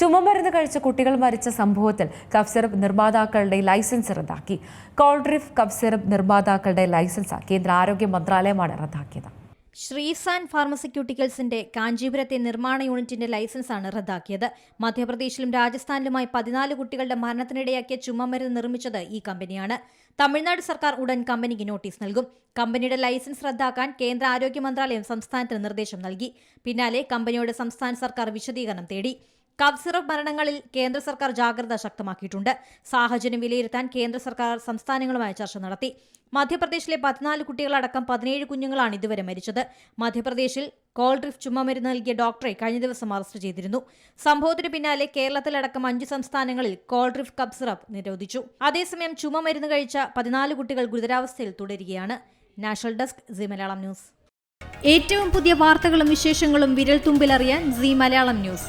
ചുമമരുന്ന് കഴിച്ച കുട്ടികൾ മരിച്ച സംഭവത്തിൽ കഫ് സിറപ്പ് നിർമ്മാതാക്കളുടെ ലൈസൻസ് റദ്ദാക്കി. കോൾഡ്രിഫ് കഫ് സിറപ്പ് നിർമ്മാതാക്കളുടെ ലൈസൻസ് കേന്ദ്ര ആരോഗ്യ മന്ത്രാലയമാണ് റദ്ദാക്കിയത്. ശ്രീസാൻ ഫാർമസ്യൂട്ടിക്കൽസിന്റെ കാഞ്ചീപുരത്തെ നിർമ്മാണ യൂണിറ്റിന്റെ ലൈസൻസ് ആണ് റദ്ദാക്കിയത്. മധ്യപ്രദേശിലും രാജസ്ഥാനിലുമായി പതിനാല് കുട്ടികളുടെ മരണത്തിനിടയാക്കിയ ചുമമരുന്ന് നിർമ്മിച്ചത് ഈ കമ്പനിയാണ്. തമിഴ്നാട് സർക്കാർ ഉടൻ കമ്പനിക്ക് നോട്ടീസ് നൽകും. കമ്പനിയുടെ ലൈസൻസ് റദ്ദാക്കാൻ കേന്ദ്ര ആരോഗ്യ മന്ത്രാലയം സംസ്ഥാനത്തിന് നിർദ്ദേശം നൽകി. പിന്നാലെ കമ്പനിയോട് സംസ്ഥാന സർക്കാർ വിശദീകരണം തേടി. കഫ് സിറപ്പ് മരണങ്ങളിൽ കേന്ദ്ര സർക്കാർ ജാഗ്രത ശക്തമാക്കിയിട്ടുണ്ട്. സാഹചര്യം വിലയിരുത്താൻ കേന്ദ്ര സർക്കാർ സംസ്ഥാനങ്ങളുമായി ചർച്ച നടത്തി. മധ്യപ്രദേശിലെ പതിനാല് കുട്ടികളടക്കം പതിനേഴ് കുഞ്ഞുങ്ങളാണ് ഇതുവരെ മരിച്ചത്. മധ്യപ്രദേശിൽ കോൾഡ്രിഫ് ചുമമരുന്ന് നൽകിയ ഡോക്ടറെ കഴിഞ്ഞ ദിവസം അറസ്റ്റ് ചെയ്തിരുന്നു. സംഭവത്തിന് പിന്നാലെ കേരളത്തിലടക്കം അഞ്ച് സംസ്ഥാനങ്ങളിൽ കോൾഡ്രിഫ് കഫ് സിറപ്പ് നിരോധിച്ചു. അതേസമയം ചുമമരുന്ന് കഴിച്ച പതിനാല് കുട്ടികൾ ഗുരുതരാവസ്ഥയിൽ തുടരുകയാണ്. National desk C Malayalam news. ഏറ്റവും പുതിയ വാർത്തകളും വിശേഷങ്ങളും വിരൽ തുമ്പിലറിയാൻ സി മലയാളം ന്യൂസ്.